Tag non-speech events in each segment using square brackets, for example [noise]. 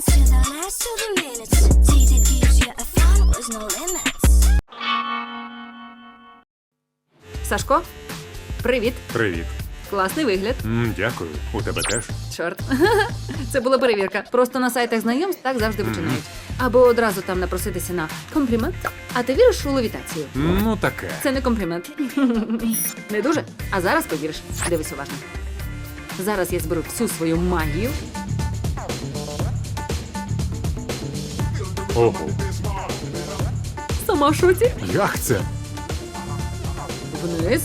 seconds to the last to the minutes. Day that gives you a fun with no limits. Сашко, привіт. Привіт. Класний вигляд. М, дякую. У тебе теж. Чорт. [laughs] Це була перевірка. Просто на сайтах знайомств так завжди починають. Або одразу там напроситися на комплімент. А ти віриш у левітацію? Ну, таке. Це не комплімент. [laughs] Не дуже. А зараз повіриш. Дивись уважно. Зараз я зберу всю свою магію. Ого. Сама в шоці. Як це? Вниз.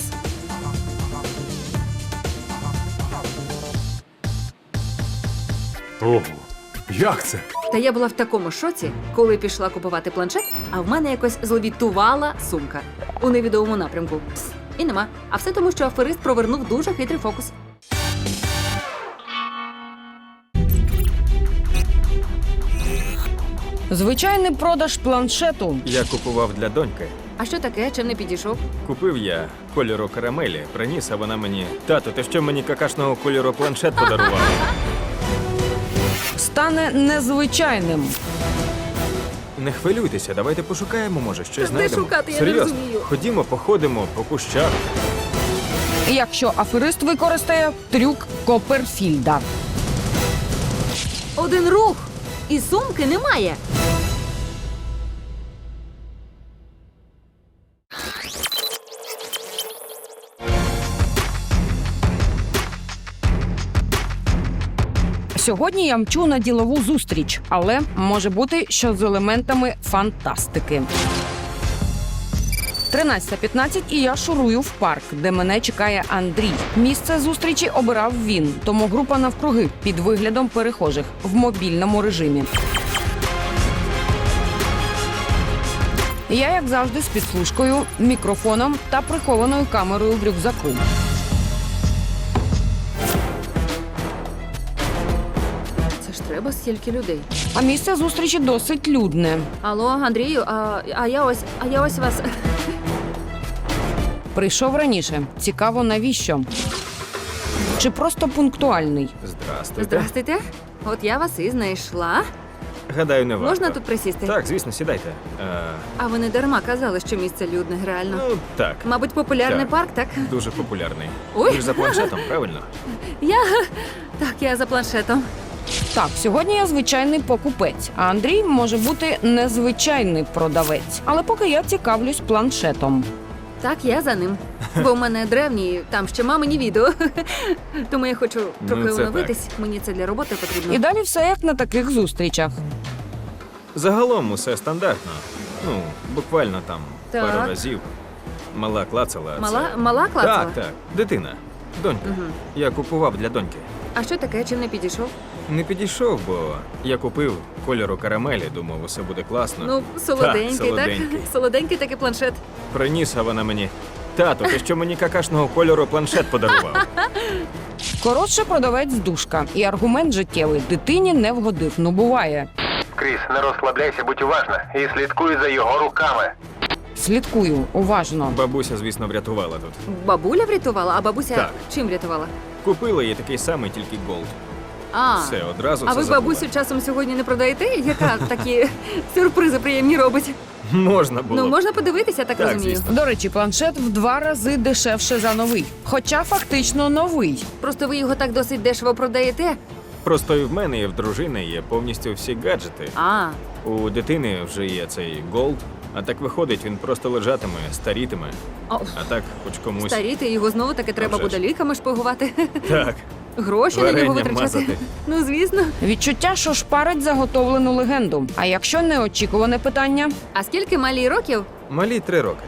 Ого. Як це? Та я була в такому шоці, коли пішла купувати планшет, а в мене якось зловітувала сумка у невідомому напрямку. Пс, і нема. А все тому, що аферист провернув дуже хитрий фокус. Звичайний продаж планшету. Я купував для доньки. А що таке, чим не підійшов? Купив я кольору карамелі, приніс, а вона мені. Тато, ти що мені какашного кольору планшет подарував? Стане незвичайним. Не хвилюйтеся, давайте пошукаємо, може, щось знайдемо. шукати, я не Серйозно, розумію. ходімо, походимо по кущах. Якщо аферист використає трюк Коперфільда. Один рух! І сумки немає. Сьогодні я мчу на ділову зустріч, але може бути, що з елементами фантастики. 13.15 і я шурую в парк, де мене чекає Андрій. Місце зустрічі обирав він, тому група навкруги під виглядом перехожих в мобільному режимі. Я, як завжди, з підслужкою, мікрофоном та прихованою камерою в рюкзаку. Треба стільки людей. А місце зустрічі досить людне. Алло, Андрію, а, а я ось, а я ось вас. Прийшов раніше. Цікаво, навіщо? Чи просто пунктуальний? Здрастуйте. Здрастуйте. От я вас і знайшла. Гадаю, не варто. Можна тут присісти? Так, звісно, сідайте. Е, А ви не дарма казали, що місце людне, реально. ну, так. Мабуть, популярний Так. парк, так? Дуже популярний. Ой. Ви ж за планшетом, правильно? [laughs] Я так, я за планшетом. Так, сьогодні я звичайний покупець, а Андрій може бути незвичайний продавець. Але поки я цікавлюсь планшетом. Так, я за ним. Бо в мене древній, там ще мамині відео. Тому я хочу трохи Ну, це оновитись. Мені це для роботи потрібно. І далі все як на таких зустрічах. Загалом усе стандартно. Ну, буквально там Так. пару разів. Мала клацала. Мала, це... мала клацала? Так, так. Дитина. Донька. Я купував для доньки. А що таке, чим не підійшов? Не підійшов, бо я купив кольору карамелі, думав, усе буде класно. Ну, солоденький, так? солоденький. [laughs] Солоденький такий планшет. Приніс, а вона мені. Тато, ти що мені какашного кольору планшет подарував? [laughs] Коротше, продавець душка. І аргумент життєвий дитині не вгодив. Ну буває. Кріс, не розслабляйся, будь уважна і слідкуй за його руками. Слідкую уважно. Бабуся, звісно, врятувала тут. Бабуля врятувала, а бабуся Так. чим врятувала? Купила її такий самий, тільки голд. А, Все, одразу а все ви забула. бабусю часом сьогодні не продаєте? Яка [laughs] такі сюрпризи приємні робить? Можна було. Ну, можна подивитися, так, Так, розумію. звісно. До речі, планшет в два рази дешевше за новий. Хоча фактично новий. Просто ви його так досить дешево продаєте. Просто і в мене, і в дружини є повністю всі гаджети. А, У дитини вже є цей голд, а так виходить, він просто лежатиме, старітиме. о, А так, хоч комусь. старіти його знову таки треба вже ж. буде ліками шпигувати. Так, Гроші на Варення нього витрачати. мазати. Ну, звісно. Відчуття, що шпарить заготовлену легенду. А якщо неочікуване питання, А скільки малій років? малі три роки.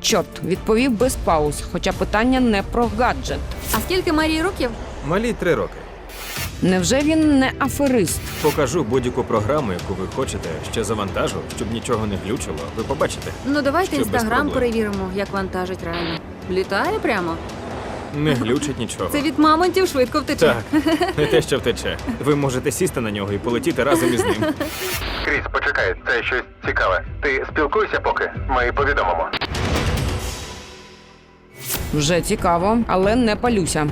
чорт відповів без пауз, хоча питання не про гаджет. А скільки Марії років? Малі три роки. Невже він не аферист? Покажу будь-яку програму, яку ви хочете, ще завантажу, щоб нічого не глючило. Ви побачите. Ну давайте без інстаграм проблем. перевіримо, як вантажить реально. Літає прямо. Не глючить нічого. Це від мамонтів швидко втече. Так, не те, що втече. Ви можете сісти на нього і полетіти разом із ним. Кріс, почекай, це щось цікаве. Ти спілкуйся поки, ми повідомимо. Вже цікаво, але не палюся.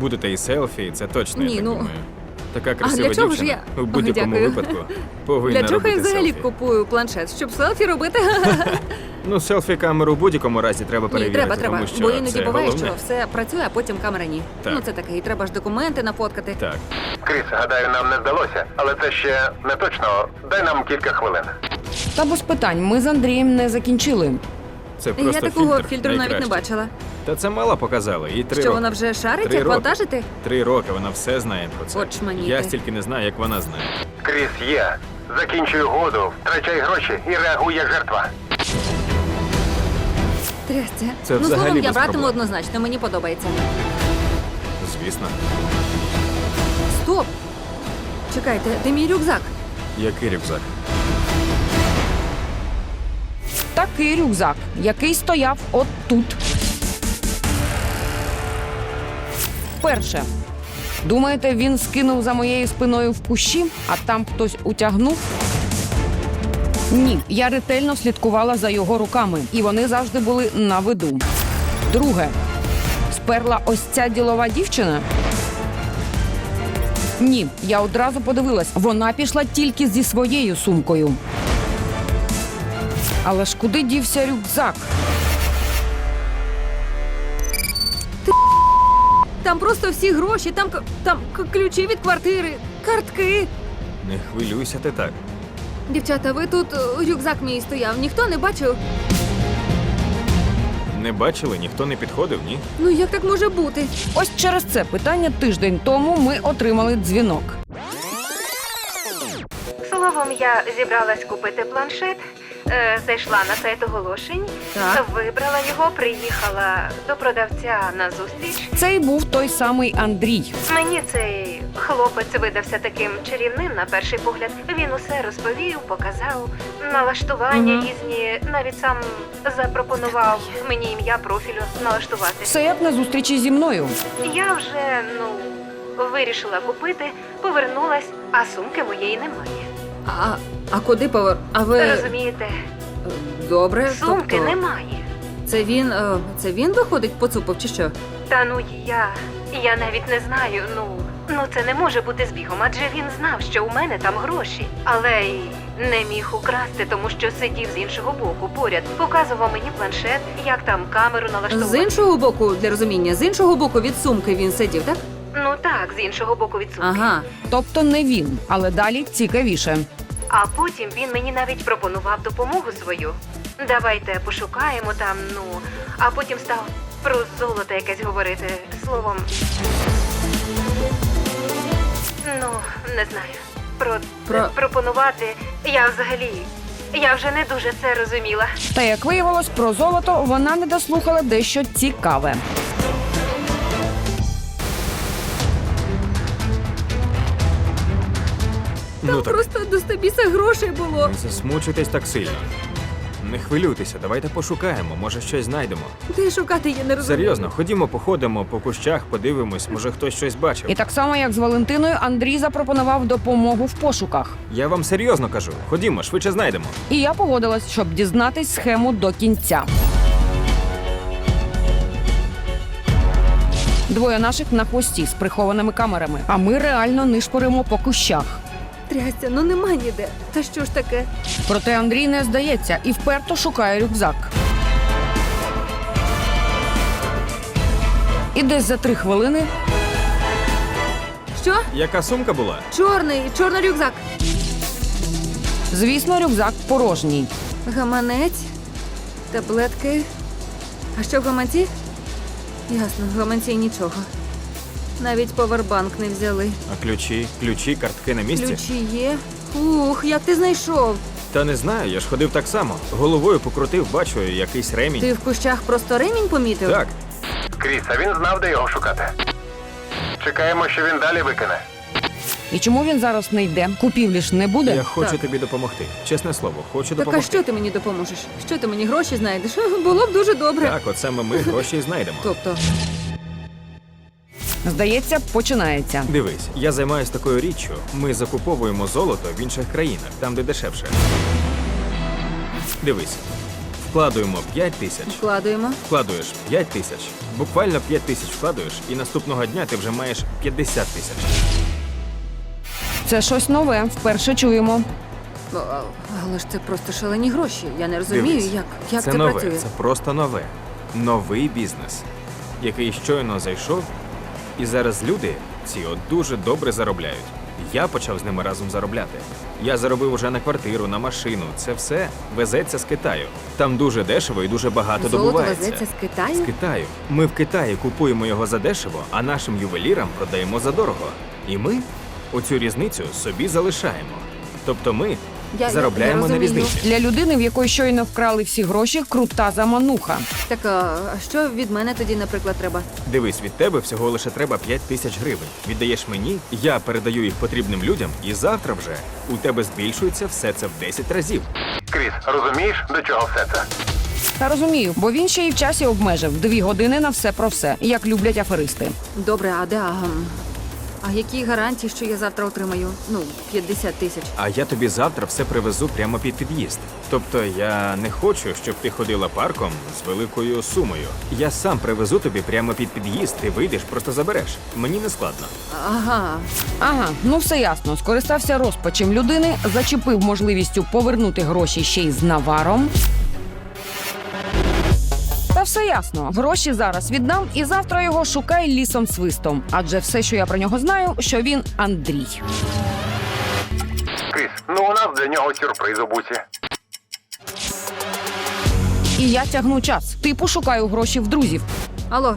Будете і селфі, це точно, я Ні, так ну, думаю. Така А красива для чого ж я? у будь-якому Дякую. випадку повинна Для чого я робити взагалі селфі. купую планшет? Щоб селфі робити? [laughs] Ну, селфі камеру у будь-якому разі треба Ні, перевірити, треба, треба. тому що Бо іноді це буває, головне. що все працює, а потім камера ні. Так. Ну це таке, і треба ж документи нафоткати. Так. Кріс, гадаю, нам не здалося, але це ще не точно. Дай нам кілька хвилин. Та без питань, ми з Андрієм не закінчили. Це Я такого фільтр, фільтру навіть не бачила. Та це мала показала. І три Що роки. вона вже шарить, Три як роки. вантажити? Три роки вона все знає про це. От. Я стільки не знаю, як вона знає. Кріс є. Закінчуй году, втрачай гроші і реагуй як жертва. Трясця. Це ну, взагалі словом, я без братиму проблем. однозначно, мені подобається. Звісно. Стоп! Чекайте, де мій рюкзак? Який рюкзак? Такий рюкзак, який стояв от тут. Перше. Думаєте, він скинув за моєю спиною в кущі, а там хтось утягнув? Ні, я ретельно слідкувала за його руками, і вони завжди були на виду. Друге, сперла ось ця ділова дівчина. Ні, я одразу подивилась, вона пішла тільки зі своєю сумкою. Але ж куди дівся рюкзак? Там просто всі гроші, там, к- там к- ключі від квартири, картки. Не хвилюйся ти так. Дівчата, ви тут е, рюкзак мій стояв, ніхто не бачив. Не бачили, ніхто не підходив, ні? Ну як так може бути? Ось через це питання тиждень тому ми отримали дзвінок. Словом, я зібралась купити планшет, е, зайшла на сайт оголошень, Так. вибрала його, приїхала до продавця на зустріч. Це й був той самий Андрій. Мені цей хлопець видався таким чарівним на перший погляд. Він усе розповів, показав налаштування Мгм. різні, навіть сам запропонував мені ім'я профілю налаштувати. Все як на зустрічі зі мною. Я вже ну вирішила купити, повернулась, а сумки моєї немає. А, а куди повер? А ви Розумієте, добре? сумки тобто, немає. Це він, е, це він виходить поцупив чи що? Та ну я. Я навіть не знаю. Ну ну це не може бути збігом, адже він знав, що у мене там гроші, але й не міг украсти, тому що сидів з іншого боку поряд, показував мені планшет, як там камеру З іншого боку, для розуміння, з іншого боку від сумки він сидів, так? Ну так, з іншого боку від сумки. Ага. Тобто не він, але далі цікавіше. А потім він мені навіть пропонував допомогу свою. Давайте пошукаємо там, ну, а потім став про золото якесь говорити. Словом. Ну, не знаю. Про, Про- пропонувати я взагалі. Я вже не дуже це розуміла. Та як виявилось, про золото вона не дослухала дещо цікаве. Ну так, Просто до стобіса грошей було. не засмучуйтесь так сильно. Не хвилюйтеся, давайте пошукаємо, може щось знайдемо. Де шукати я не розумію. Серйозно, ходімо, походимо по кущах, подивимось, може хтось щось бачив. І так само, як з Валентиною, Андрій запропонував допомогу в пошуках. Я вам серйозно кажу. Ходімо, швидше знайдемо. І я погодилась, щоб дізнатись схему до кінця. Двоє наших на хвості з прихованими камерами, а ми реально нишпоримо по кущах. Трясся, ну нема ніде. Та що ж таке? Проте Андрій не здається і вперто шукає рюкзак. І десь за три хвилини Що? Яка сумка була? Чорний, чорний рюкзак. Звісно, рюкзак порожній. Гаманець, таблетки. А що в гаманці? Ясно, в гаманці нічого. Навіть повербанк не взяли. А ключі, ключі, картки на місці? Ключі є. Ух, як ти знайшов? Та не знаю, я ж ходив так само. Головою покрутив, бачу, якийсь ремінь. Ти в кущах просто ремінь помітив? Так, Кріс, а він знав, де його шукати. Чекаємо, що він далі викине. І чому він зараз не йде? Купівлі ж не буде. я хочу Так. тобі допомогти. Чесне слово, хочу Так а допомогти. що ти мені допоможеш? Що ти мені гроші знайдеш? Було б дуже добре. Так, от саме ми [laughs] гроші й знайдемо. Тобто, Здається, починається. Дивись, я займаюся такою річчю. Ми закуповуємо золото в інших країнах, там, де дешевше. Дивись, вкладуємо 5 тисяч, вкладуємо. вкладуєш 5 тисяч, буквально 5 тисяч вкладуєш, і наступного дня ти вже маєш 50 тисяч. Це щось нове, вперше чуємо. А, Але ж це просто шалені гроші. Я не розумію, Дивись, як, як це це, нове, працює. це просто нове. Новий бізнес, який щойно зайшов, і зараз люди ці от дуже добре заробляють. Я почав з ними разом заробляти. Я заробив уже на квартиру, на машину. Це все везеться з Китаю. Там дуже дешево і дуже багато Золото добувається. везеться з Китаю? З Китаю. Ми в Китаї купуємо його за дешево, а нашим ювелірам продаємо за дорого. І ми оцю різницю собі залишаємо. Тобто ми Я- заробляємо я на розумію. різниці. Для людини, в якої щойно вкрали всі гроші, крута замануха. Так а що від мене тоді, наприклад, треба? Дивись, від тебе всього лише треба 5 тисяч гривень. Віддаєш мені, я передаю їх потрібним людям, і завтра вже у тебе збільшується все це в 10 разів. Кріс, розумієш, до чого все це? Та розумію, бо він ще й в часі обмежив дві години на все про все, як люблять аферисти. Добре, а де а які гарантії, що я завтра отримаю? Ну, 50 тисяч. А я тобі завтра все привезу прямо під під'їзд. Тобто я не хочу, щоб ти ходила парком з великою сумою. Я сам привезу тобі прямо під під'їзд, ти вийдеш, просто забереш. Мені не складно. Ага. Ага, ну все ясно. Скористався розпачем людини, зачепив можливістю повернути гроші ще й з наваром. Все ясно. Гроші зараз віддам, і завтра його шукай лісом свистом. Адже все, що я про нього знаю, що він Андрій. Кріс, ну у нас для нього сюрприз у буці. І я тягну час. Типу шукаю гроші в друзів. Алло.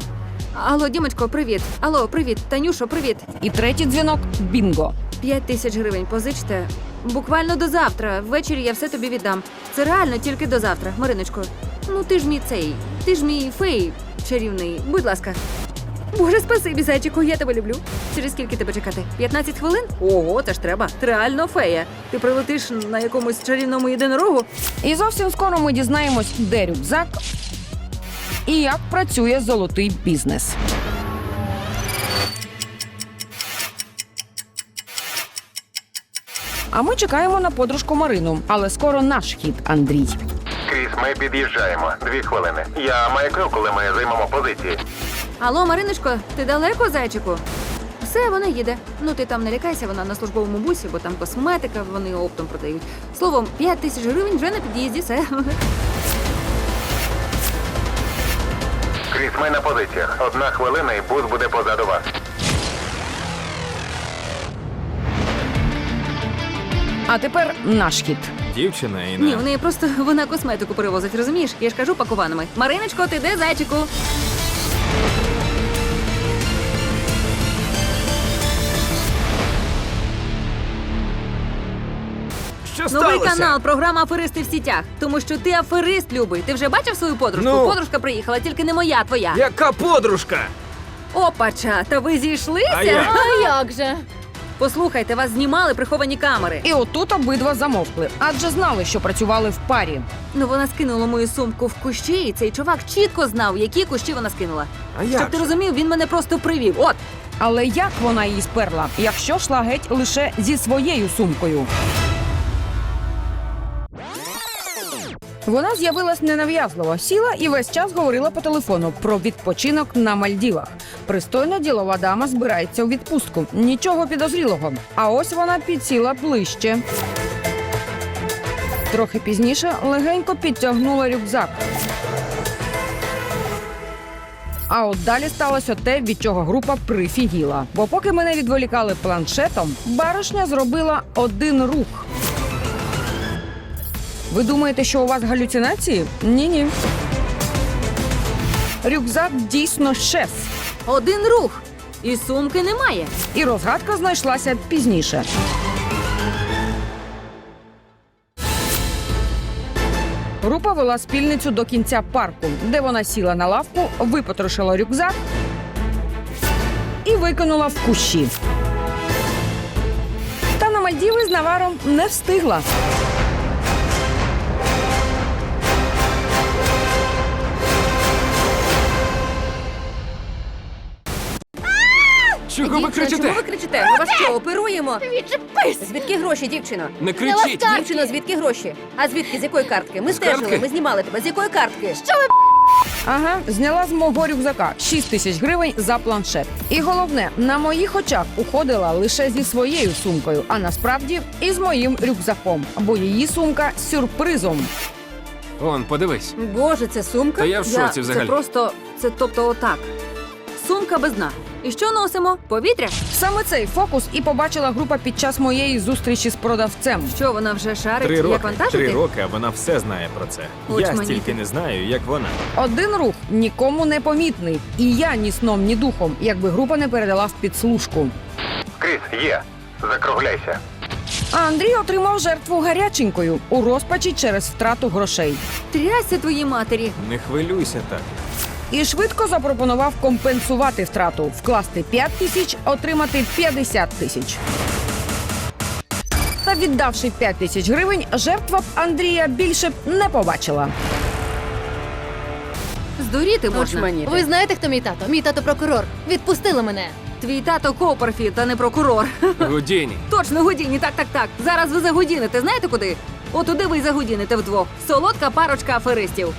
Алло, Дімочко, привіт. Алло, привіт. Танюшо, привіт. І третій дзвінок бінго. П'ять тисяч гривень позичте. Буквально до завтра. Ввечері я все тобі віддам. Це реально тільки до завтра, Мариночко. Ну ти ж мій цей. Ти ж мій фей чарівний. Будь ласка. Боже, спасибі, зайчику, я тебе люблю. Через скільки тебе чекати? 15 хвилин? Ого, це ж треба. Ти реально фея. Ти прилетиш на якомусь чарівному єдинорогу. І зовсім скоро ми дізнаємось, де рюкзак і як працює золотий бізнес. А ми чекаємо на подружку Марину, але скоро наш хід, Андрій. Кріс, ми під'їжджаємо. Дві хвилини. Я маякну, коли ми займемо позиції. Алло, Мариночко, ти далеко, зайчику? Все, вона їде. Ну ти там не лякайся, вона на службовому бусі, бо там косметика, вони оптом продають. Словом, 5 тисяч гривень вже на під'їзді, все. Кріс, ми на позиціях. Одна хвилина і бус буде позаду вас. А тепер наш хід. Дівчина і на Ні, вони просто [laughs] вона косметику перевозить, розумієш? Я ж кажу пакуваними. Мариночко, ти де зайчику? що Новий сталося? канал, програма Аферисти в сітях. Тому що ти аферист, любий. Ти вже бачив свою подружку? Ну. Подружка приїхала, тільки не моя, твоя. Яка подружка? Опача, та ви зійшлися? А як? А як же? Послухайте, вас знімали приховані камери. І отут обидва замовкли, адже знали, що працювали в парі. Ну вона скинула мою сумку в кущі, і цей чувак чітко знав, які кущі вона скинула. А Щоб ти же? розумів, він мене просто привів. От. Але як вона її сперла, якщо йшла геть лише зі своєю сумкою? Вона з'явилась ненав'язливо, сіла і весь час говорила по телефону про відпочинок на Мальдівах. Пристойна ділова дама збирається у відпустку. Нічого підозрілого. А ось вона підсіла ближче. Трохи пізніше легенько підтягнула рюкзак. А от далі сталося те, від чого група прифігіла. Бо поки мене відволікали планшетом, баришня зробила один рух. Ви думаєте, що у вас галюцинації? Ні, ні. Рюкзак дійсно щез. Один рух. І сумки немає. І розгадка знайшлася пізніше. Група вела спільницю до кінця парку, де вона сіла на лавку, випотрошила рюкзак і викинула в кущі. Та на Мальдіви з наваром не встигла. Чого ви кричите? Чому ви кричите? Ми вас що, оперуємо? Відчепись! Звідки гроші, дівчино? Не кричіть! Дівчино, звідки гроші? А звідки? З якої картки? Ми стежили, картки? ми знімали тебе. З якої картки? Що ви Ага, зняла з мого рюкзака 6 тисяч гривень за планшет. І головне, на моїх очах уходила лише зі своєю сумкою, а насправді і з моїм рюкзаком, бо її сумка з сюрпризом. Он, подивись. Боже, це сумка? Та я в шоці Це взагалі. просто. Це тобто отак. Сумка без дна. І що носимо? Повітря? Саме цей фокус і побачила група під час моєї зустрічі з продавцем. Що вона вже шарить, Три як роки, вантажити? три роки, а вона все знає про це. Я стільки не знаю, як вона. Один рух нікому не помітний, і я ні сном, ні духом, якби група не передала в підслужку. Кріс, є. Закругляйся. А Андрій отримав жертву гаряченькою у розпачі через втрату грошей. Трясся твоїй матері. Не хвилюйся так. І швидко запропонував компенсувати втрату, вкласти 5 тисяч, отримати 50 тисяч. Та віддавши 5 тисяч гривень, жертва б Андрія більше б не побачила. Здуріти можна. Очманіти. Ви знаєте, хто мій тато? Мій тато прокурор. Відпустили мене. Твій тато Коперфілд, а не прокурор. [laughs] Гудіні. Точно, Гудіні, так, так, так. Зараз ви загудіните. Знаєте куди? Отуди ви й загудіните вдвох. Солодка парочка аферистів.